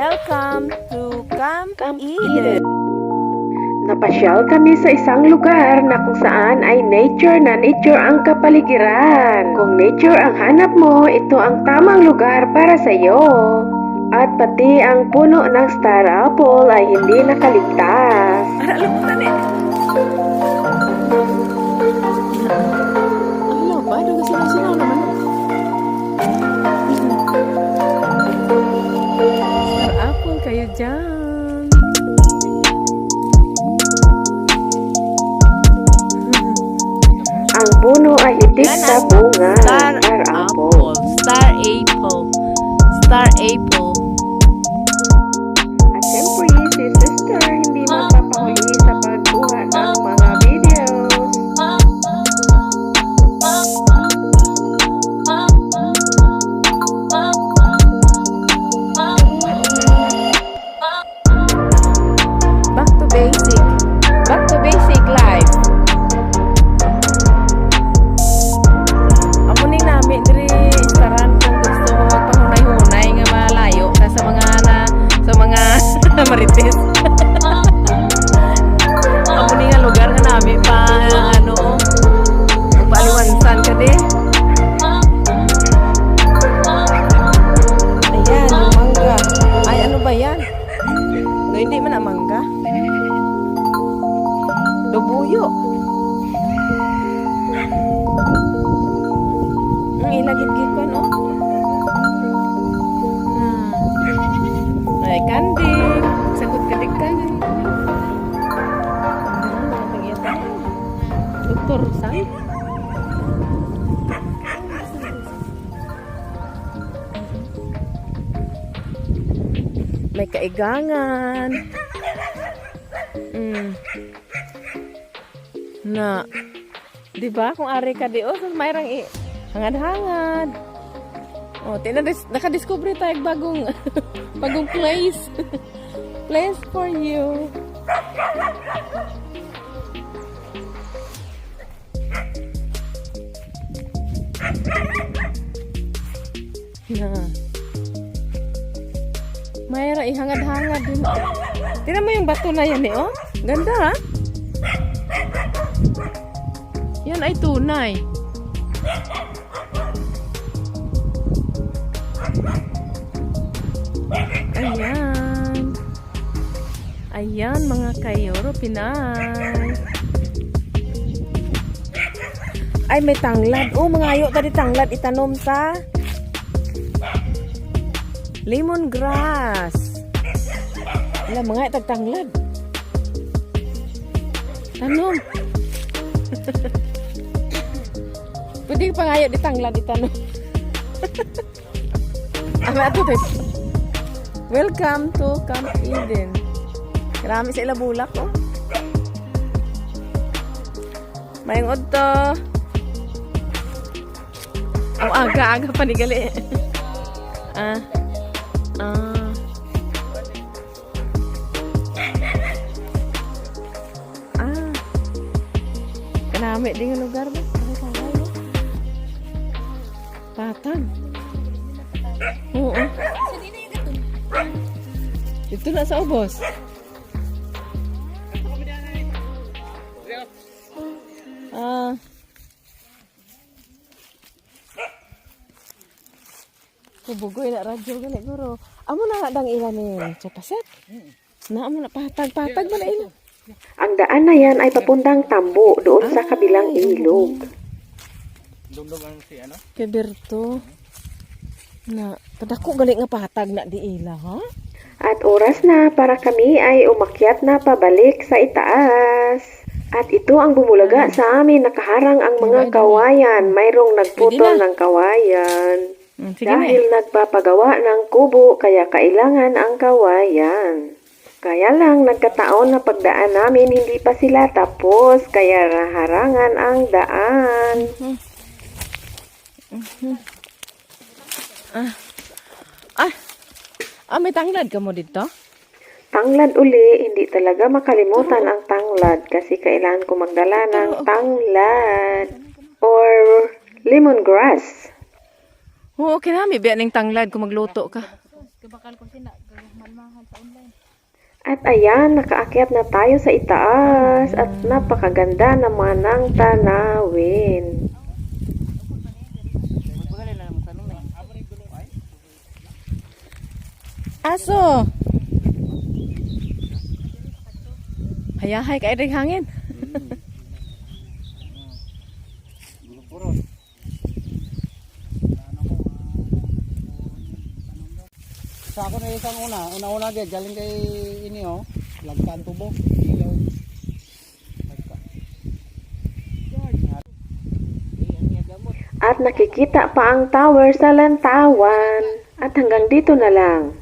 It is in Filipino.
Welcome to Camp, Camp Eden. Napasyal kami sa isang lugar na kung saan ay nature na nature ang kapaligiran. Kung nature ang hanap mo, ito ang tamang lugar para sa iyo. At pati ang puno ng star apple ay hindi nakaligtas. Alam mo na puno ay hitik Yan sa bunga. Star apple. Star apple. Star apple. Sang. May kaigangan. Mm. Na. 'Di ba? Kung ari ka di oh, mayrang i hangad-hangad. Oh, tinan dis nakadiscover tayo bagong bagong place. place for you. Na. Mayra ihangad-hangad din. Tingnan mo yung bato na yan eh, oh. Ganda, ha? Yan ay tunay. Ayan. Ayan, mga kayoro, Pinay. Ay, may tanglad. Oh, mga ayo tadi tanglad itanom sa lemongrass. Wala, mga itagtanglad. Tanom. Pwede pa ngayo di tanglad itanom. Ang ato to. Welcome to Camp Eden. Marami sa ilabulak oh. Mayang odto. Ang aga-aga pa ni gali. ah. Ah. Ah. Kanami din yung lugar ba? Ay, kaway, oh. Patag. Oo. Ito na sa ubos. Ah. Kubugoy na radyo gali guro. Amo na nga dang ilan ni Chapaset. Na amo na patag patag ba na ilo. Ang daan na yan ay papuntang tambo doon sa kabilang ilog. Kay Berto. Na padako gali nga patag na di ila ha. At oras na para kami ay umakyat na pabalik sa itaas. At ito ang bumulaga sa amin, nakaharang ang mga kawayan. Mayroong nagputol ng kawayan. Mm, Sige na. Dahil nagpapagawa ng kubo, kaya kailangan ang kawayan. Kaya lang, nagkataon na pagdaan namin, hindi pa sila tapos, kaya naharangan ang daan. Ah. Ah, may tanglad ka mo dito? Tanglad uli, hindi talaga makalimutan ang tanglad kasi kailangan ko magdala ng tanglad or lemongrass. Oo, okay na. May biya ning tanglad kung magluto ka. Kabakal ko sina, malmahal sa online. At ayan, nakaakyat na tayo sa itaas at napakaganda naman ng tanawin. Aso! Hayahay ka hangin. Sa ako na isang una, una-una din, galing kay ini oh, lagtan tubo. Ilaw. At nakikita pa ang tower sa lantawan. At hanggang dito na lang.